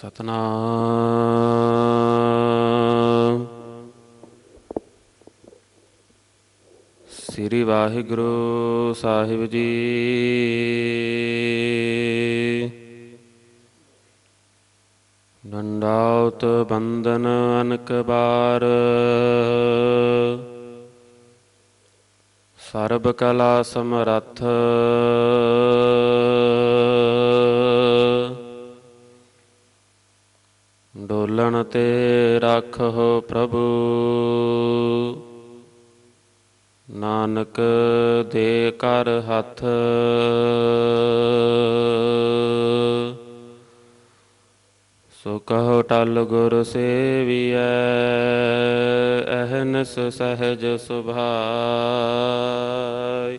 ਸਤਨਾਮ। ਸ੍ਰੀ ਵਾਹਿਗੁਰੂ ਸਾਹਿਬ ਜੀ। ਨੰਦਾਉਤ ਬੰਦਨ ਅਨਕ ਬਾਰ। ਸਰਬ ਕਲਾ ਸਮਰੱਥ। ਡੋਲਣ ਤੇ ਰੱਖੋ ਪ੍ਰਭੂ। ਨਾਨਕ ਦੇ ਕਰ ਹੱਥ। ਸੋ ਕਹੋ ਟਲ ਗੁਰ ਸੇਵੀਐ, ਅਹਨਸ ਸਹਜ ਸੁਭਾਈ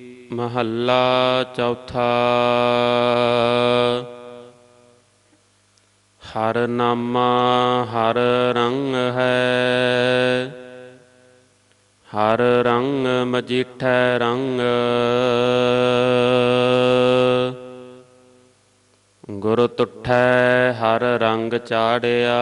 ਮਹੱਲਾ ਚੌਥਾ। ਹਰ ਨਾਮਾ ਹਰ ਰੰਗ ਹੈ। ਹਰ ਰੰਗ ਮਜੀਠੈ ਰੰਗ। ਗੁਰ ਤੁਠੈ ਹਰ ਰੰਗ ਚਾੜਿਆ।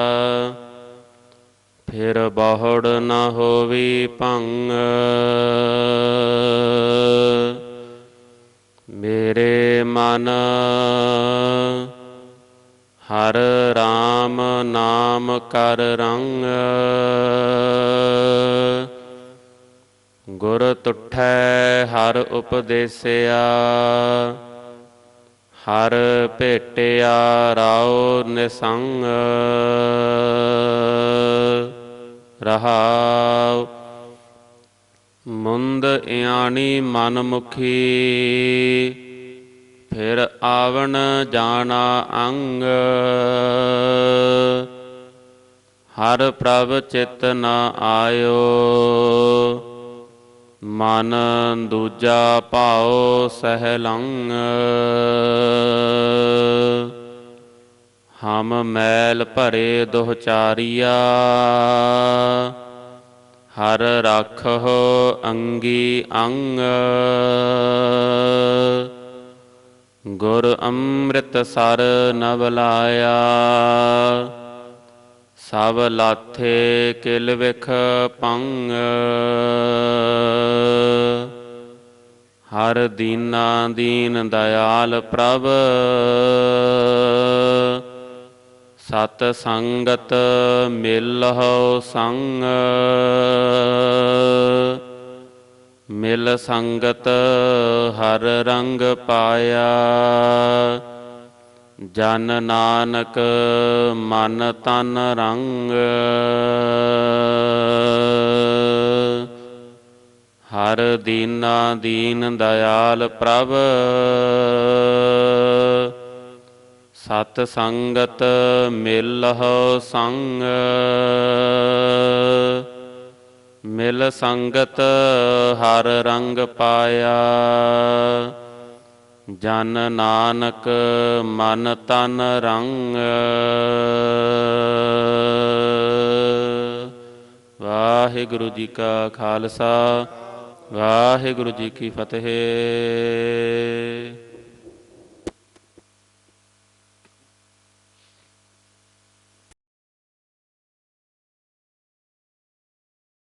ਫਿਰ ਬਹੁੜ ਨਾ ਹੋਵੀ ਭੰਗ। ਮੇਰੇ ਮਨ ਹਰ RAM ਨਾਮ ਕਰ ਰੰਗ। ਗੁਰ ਤੁਠੈ ਹਰ ਉਪਦੇਸਿਆ। ਹਰ ਭੇਟਿਆ ਰਾਉ ਨਿਸੰਗ। ਰਹਾਉ। ਮੁੰਦ ਇਆਣੀ ਮਨ ਮੁਖੀ ਫਿਰ ਆਵਣ ਜਾਣਾ ਅੰਗ। ਹਰ ਪ੍ਰਭ ਚਿਤ ਨ ਆਇਓ, ਮਨ ਦੂਜਾ ਭਾਉ ਸਹਿਲੰਗ। ਹਮ ਮੈਲ ਭਰੇ ਦੁਹਚਾਰੀਆ ਹਰ ਰੱਖੋ ਅੰਗੀ ਅੰਗ। ਗੁਰ ਅੰਮ੍ਰਿਤ ਸਰ ਨਵ ਲਾਇਆ, ਸਭ ਲਾਥੇ ਕਿਲ ਵਿਖ ਪੰਗ। ਹਰ ਦੀਨਾ ਦੀਨ ਦਇਆਲ ਪ੍ਰਭ ਸਤ ਸੰਗਤ ਮਿਲਹੁ ਸੰਗ। ਮਿਲ ਸੰਗਤ ਹਰ ਰੰਗ ਪਾਇਆ। ਜਨ ਨਾਨਕ ਮਨ ਤਨ ਰੰਗ। ਹਰ ਦੀਨਾ ਦੀਨ ਦਇਆਲ ਪ੍ਰਭ। ਸਤ ਸੰਗਤ ਮਿਲਹੁ ਸੰਗ। ਮਿਲ ਸੰਗਤ ਹਰ ਰੰਗ ਪਾਇਆ। ਜਨ ਨਾਨਕ ਮਨ ਤਨ ਰੰਗ। ਵਾਹਿਗੁਰੂ ਜੀ ਕਾ ਖਾਲਸਾ, ਵਾਹਿਗੁਰੂ ਜੀ ਕੀ ਫਤਿਹ।